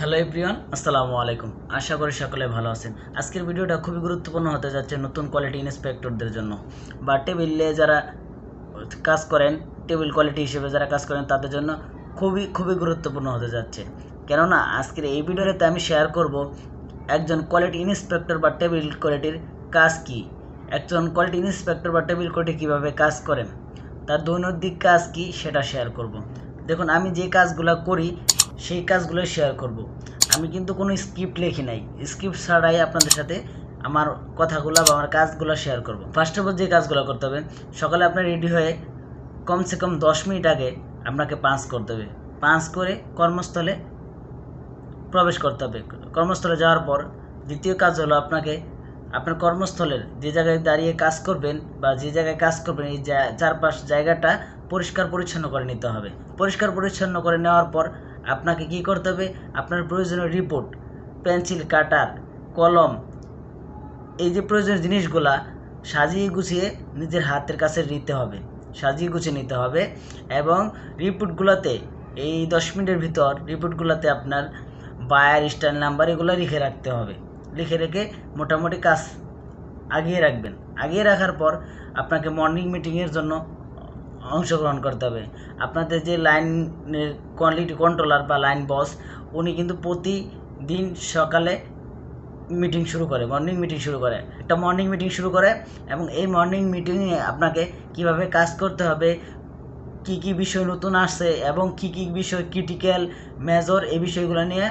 Hello everyone, আসসালামু আলাইকুম। আশা করি সকলে ভালো আছেন। আজকের ভিডিওটা খুবই গুরুত্বপূর্ণ হতে যাচ্ছে নতুন কোয়ালিটি ইন্সপেক্টরদের জন্য। বা টেবিলে যারা কাজ করেন টেবিল কোয়ালিটি হিসেবে যারা কাজ করেন, তাদের জন্য খুবই খুবই গুরুত্বপূর্ণ হতে যাচ্ছে। কেননা, আজকের এই ভিডিওতে আমি শেয়ার করব একজন কোয়ালিটি ইন্সপেক্টর বা টেবিল কোয়ালিটির কাজ কি। একজন কোয়ালিটি ইন্সপেক্টর বা টেবিল কোয়ালিটি কীভাবে কাজ করেন, তার দৈনন্দিন কাজ কি সেটা শেয়ার করব। দেখুন, আমি যে কাজগুলো করি সেই কাজগুলো শেয়ার করব। আমি কিন্তু কোনো স্ক্রিপ্ট লিখি নাই। স্ক্রিপ্ট ছাড়াই আপনাদের সাথে আমার কথাগুলো বা আমার কাজগুলো শেয়ার করব। ফার্স্ট অফ অল যে কাজগুলো করতে হবে, সকালে আপনার রেডি হয়ে কমসে কম দশ মিনিট আগে আপনাকে পাঁচ করতে হবে। পাঁচ করে কর্মস্থলে প্রবেশ করতে হবে। কর্মস্থলে যাওয়ার পর দ্বিতীয় কাজ হলো আপনাকে আপনার কর্মস্থলের যে জায়গায় দাঁড়িয়ে কাজ করবেন বা যে জায়গায় কাজ করবেন, এই চারপাশ জায়গাটা পরিষ্কার পরিচ্ছন্ন করে নিতে হবে। পরিষ্কার পরিচ্ছন্ন করে নেওয়ার পর আপনাকে কি করতে হবে? আপনার প্রয়োজনীয় রিপোর্ট পেন্সিল কাটার কলম, এই যে প্রয়োজনীয় জিনিসগুলা সাজিয়ে গুছিয়ে নিজের হাতের কাছে নিতে হবে। সাজিয়ে গুছিয়ে নিতে হবে এবং রিপোর্টগুলোতে এই দশ মিনিটের ভিতর রিপোর্টগুলোতে আপনার বায়ার স্টাইল নাম্বার এগুলো লিখে রাখতে হবে। লিখে রেখে মোটামুটি কাজ আগিয়ে রাখবেন। আগিয়ে রাখার পর আপনাকে মর্নিং মিটিংয়ের জন্য অংশগ্রহণ করতে হবে। আপনাদের যে লাইনের কোয়ালিটি কন্ট্রোলার বা লাইন বস উনি কিন্তু প্রতিদিন সকালে মিটিং শুরু করে মর্নিং মিটিং শুরু করে। একটা মর্নিং মিটিং শুরু করে এবং এই মর্নিং মিটিংয়ে আপনাকে কীভাবে কাজ করতে হবে, কি কি বিষয় নতুন আসছে এবং কি কি বিষয় ক্রিটিক্যাল মেজর এই বিষয়গুলো নিয়ে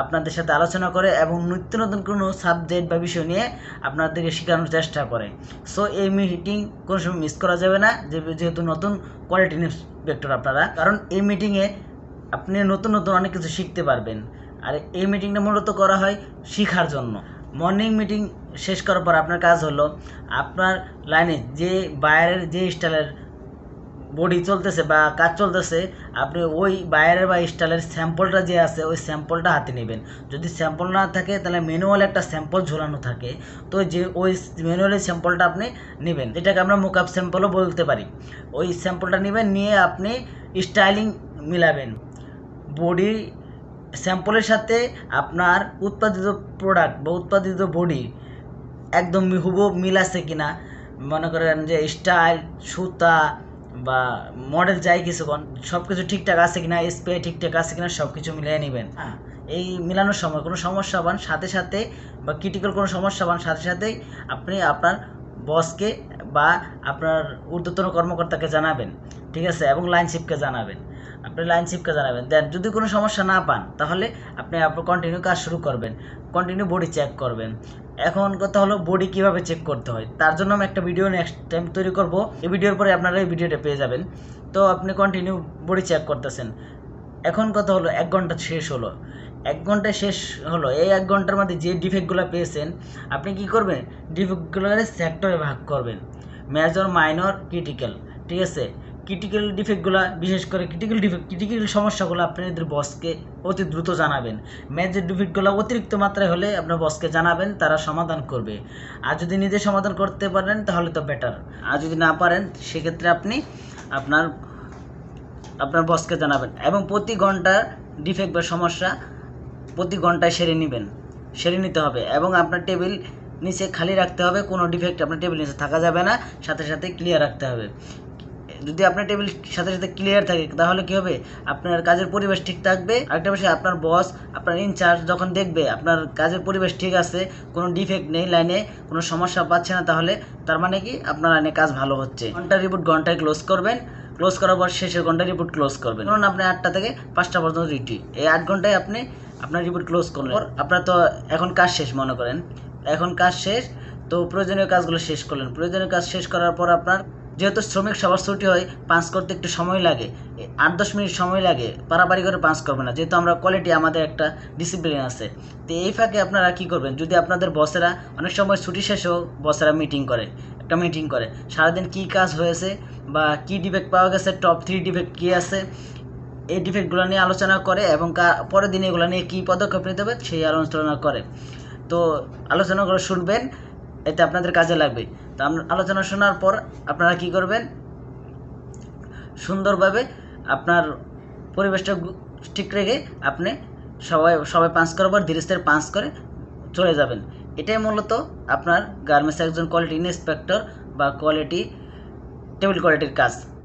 আপনাদের সাথে আলোচনা করে এবং নিত্য নতুন কোনো সাবজেক্ট বা বিষয় নিয়ে আপনাদেরকে শেখানোর চেষ্টা করে। সো এই মিটিং কোনো সময় মিস করা যাবে না যেহেতু নতুন কোয়ালিটি ইন্সপেক্টর আপনারা। কারণ এই মিটিংয়ে আপনি নতুন নতুন অনেক কিছু শিখতে পারবেন। আর এই মিটিংটা মূলত করা হয় শেখার জন্য। মর্নিং মিটিং শেষ করার পর আপনার কাজ হলো আপনার লাইনে যে বাইরের যে স্টাইলের বডি চলতেছে বা কাজ চলতেছে, আপনি ওই বাইরের বা স্টাইলের স্যাম্পলটা যে আছে, ওই স্যাম্পলটা হাতে নেবেন। যদি স্যাম্পল না থাকে, তাহলে ম্যানুয়াল একটা স্যাম্পল ঝোলানো থাকে। তো যে ওই ম্যানুয়ালের স্যাম্পলটা আপনি নেবেন। যেটাকে আমরা মুকআপ স্যাম্পলও বলতে পারি। ওই স্যাম্পলটা নেবেন, নিয়ে আপনি স্টাইলিং মিলাবেন। বডি স্যাম্পলের সাথে আপনার উৎপাদিত প্রোডাক্ট বা উৎপাদিত বডি একদম হুবহু মিল আছে কিনা, মনে করেন যে স্টাইল সুতা বা মডেল যাই কিছুক্ষণ সব কিছু ঠিকঠাক আছে কিনা স্প্রে ঠিকঠাক আছে কিনা সব কিছু মিলিয়ে নেবেন। হ্যাঁ। এই মিলানোর সময় কোনো সমস্যা পান সাথে সাথে বা ক্রিটিক্যাল কোনো সমস্যা পান সাথে সাথেই আপনি আপনার বসকে বা আপনার ঊর্ধ্বতন কর্মকর্তাকে জানাবেন, ঠিক আছে? এবং লাইনশিপকে জানাবেন। আপনি লাইনশিপকে জানাবেন। দেন যদি কোনো সমস্যা না পান, তাহলে আপনি আপনার কন্টিনিউ কাজ শুরু করবেন। কন্টিনিউ বডি চেক করবেন। এখন কথা হলো বডি কীভাবে চেক করতে হয়? তার জন্য আমি একটা ভিডিও নেক্সট টাইম তৈরি করব। এই ভিডিওর পরে আপনারা এই ভিডিওটা পেয়ে যাবেন। তো আপনি কন্টিনিউ বডি চেক করতেছেন। এখন কথা হলো, এক ঘণ্টা শেষ হলো। এক ঘণ্টা শেষ হলো, এই এক ঘণ্টার মধ্যে যে ডিফেক্টগুলো পেয়েছেন, আপনি কি করবেন? ডিফেক্টগুলোর সেক্টরে ভাগ করবেন। মেজর মাইনর ক্রিটিক্যাল ঠিক আছে? ক্রিটিক্যাল ডিফেক্টগুলো বিশেষ করে ক্রিটিক্যাল ডিফেক্ট ক্রিটিক্যাল সমস্যাগুলো আপনাদের বসকে অতি দ্রুত জানাবেন। মেজর ডিফেক্টগুলো অতিরিক্ত মাত্রায় হলে আপনার বসকে জানাবেন, তারা সমাধান করবে। আর যদি নিজে সমাধান করতে পারেন, তাহলে তো বেটার আর যদি না পারেন, সেক্ষেত্রে আপনি আপনার আপনার বসকে জানাবেন এবং প্রতি ঘণ্টার ডিফেক্ট বা সমস্যা প্রতি ঘন্টায় সেরে নেবেন। সেরে নিতে হবে এবং আপনার টেবিল নিচে খালি রাখতে হবে, কোনো ডিফেক্ট আপনার টেবিল নিচে থাকা যাবে না, সাথে সাথে ক্লিয়ার রাখতে হবে। যদি আপনার টেবিল সাথে সাথে ক্লিয়ার থাকে, তাহলে কি হবে? আপনার কাজের পরিবেশ ঠিক থাকবে। আরেকটা বিষয়, আপনার বস আপনার ইনচার্জ যখন দেখবে আপনার কাজের পরিবেশ ঠিক আছে, কোনো ডিফেক্ট নেই লাইনে কোনো সমস্যা পাচ্ছে না, তাহলে তার মানে কি আপনার লাইনে কাজ ভালো হচ্ছে। ঘণ্টা রিপোর্ট ঘন্টায় ক্লোজ করবেন। ক্লোজ করার পর শেষের ঘণ্টা রিপোর্ট ক্লোজ করবেন। ধরুন আপনি আটটা থেকে পাঁচটা পর্যন্ত ডিউটি এই আট ঘন্টায় আপনি আপনার রিপোর্ট ক্লোজ করলেন। পর আপনার তো এখন কাজ শেষ মনে করেন। এখন কাজ শেষ তো প্রয়োজনীয় কাজগুলো শেষ করলেন। প্রয়োজনীয় কাজ শেষ করার পর আপনার যেহেতু শ্রমিক সবার ছুটি হয়, পাঁচ করতে একটু সময় লাগে। আট দশ মিনিট সময় লাগে পারাপারি করে পাঁচ করবে না। যেহেতু আমরা কোয়ালিটি আমাদের একটা ডিসিপ্লিন আছে। তো এই ফাঁকে আপনারা কী করবেন? যদি আপনাদের বসেরা অনেক সময় ছুটি শেষেও বসেরা মিটিং করে, একটা মিটিং করে। সারাদিন কী কাজ হয়েছে বা কী ডিফেক্ট পাওয়া গেছে টপ থ্রি ডিফেক্ট কী আছে, এই ডিফেক্টগুলো নিয়ে আলোচনা করে এবং পরের দিন এগুলো নিয়ে কী পদক্ষেপ নিতে হবে, সেই আলোচনা করে। তো আলোচনা করে শুনবেন। এতে আপনাদের কাজে লাগবে। তো আলোচনা শোনার পর আপনারা কি করবেন? সুন্দরভাবে আপনার পরিবেশটা ঠিক রেখে আপনি সবাই সবাই পাঁচ করার পর ধীরে ধীরে পাঁচ করে চলে যাবেন। এটাই মূলত আপনার গার্মেন্টস একজন কোয়ালিটি ইন্সপেক্টর বা কোয়ালিটি টেবিল কোয়ালিটির কাজ।